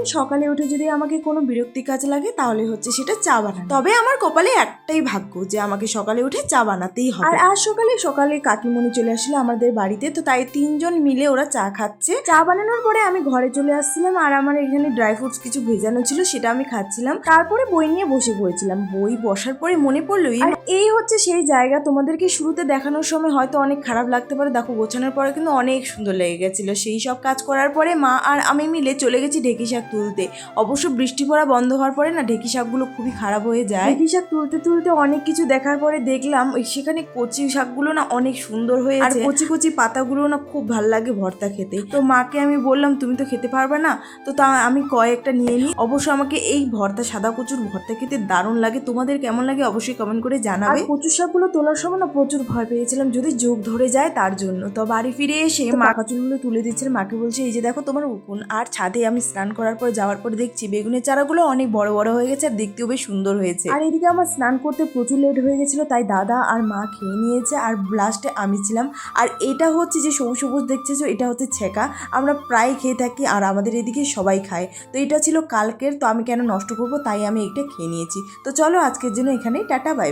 প্রতিদিন সকালে উঠে যদি আমাকে কোনো বিরক্তি কাজ লাগে তাহলে হচ্ছে সেটা চা বানানো। তবে আমার কপালে একটাই ভাগ্য যে আমাকে সকালে উঠে চা বানাতেই হবে। আর আজ সকালে সকালে কাকিমণি চলে আসলে আমাদের বাড়িতে তো তাই তিনজন মিলে ওরা চা খাচ্ছে। চা বানানোর পরে আমি ঘরে চলে আসছিলাম আর আমার এখানে ড্রাই ফ্রুটস কিছু ভেজানো ছিল সেটা আমি খাচ্ছিলাম। তারপরে বই নিয়ে বসে পড়েছিলাম। বই বসার পরে মনে পড়ল এই হচ্ছে সেই জায়গা তোমাদেরকে শুরুতে দেখানোর সময় হয়তো অনেক খারাপ লাগতে পারে। দেখো গোছানোর পরে কিন্তু অনেক সুন্দর লেগে গেছিল। সেই সব কাজ করার পরে মা আর আমি মিলে চলে গেছি ঢেকি শাক তুলতে। অবশ্য বৃষ্টি পড়া বন্ধ হওয়ার পরে না ঢেকি শাকগুলো খুবই খারাপ হয়ে যায়। ঢেকি শাক তুলতে তুলতে অনেক কিছু দেখার পরে দেখলাম ওই সেখানে কচি শাকগুলো না অনেক সুন্দর হয়েছে। আর কচি কচি পাতাগুলো না খুব ভালো লাগে ভর্তা খেতে। তো মাকে আমি বললাম তুমি তো খেতে পারবে না তো তা আমি কয়েকটা নিয়ে নিই অবশ্য আমাকে এই ভর্তা সাদা কচুর ভর্তা খেতে দারুণ লাগে। তোমাদের কেমন লাগে অবশ্যই কমেন্ট করে জানাবে। কচু শাকগুলো তোলার সময় না প্রচুর ভয় পেয়েছিলাম যদি যোগ ধরে যায় তার জন্য। তো বাড়ি ফিরে এসে মা কাচুলগুলো তুলে দিচ্ছিল। মাকে বলছে এই যে দেখো তোমার উকুন আর ছাদে আমি স্নান করার পর যাওয়ার পর দেখছি বেগুনের চারাগুলো অনেক বড় বড় হয়ে গেছে, আর দেখতেও বেশ সুন্দর হয়েছে। আর এদিকে আমার স্নান করতে প্রচুর লেট হয়ে গেছিল, তাই দাদা আর মা খেয়ে নিয়েছে, আর লাস্টে আমি ছিলাম। আর এটা হচ্ছে যে সবুজ সবুজ দেখতেছো, এটা হচ্ছে ছেঁকা। আমরা প্রায় খেয়ে থাকি আর আমাদের এদিকে সবাই খায়। তো এটা ছিল কালকের, তো আমি কেন নষ্ট করব, তাই আমি এটা খেয়ে নিয়েছি। তো চলো আজকের জন্য এখানেই, টাটা বাই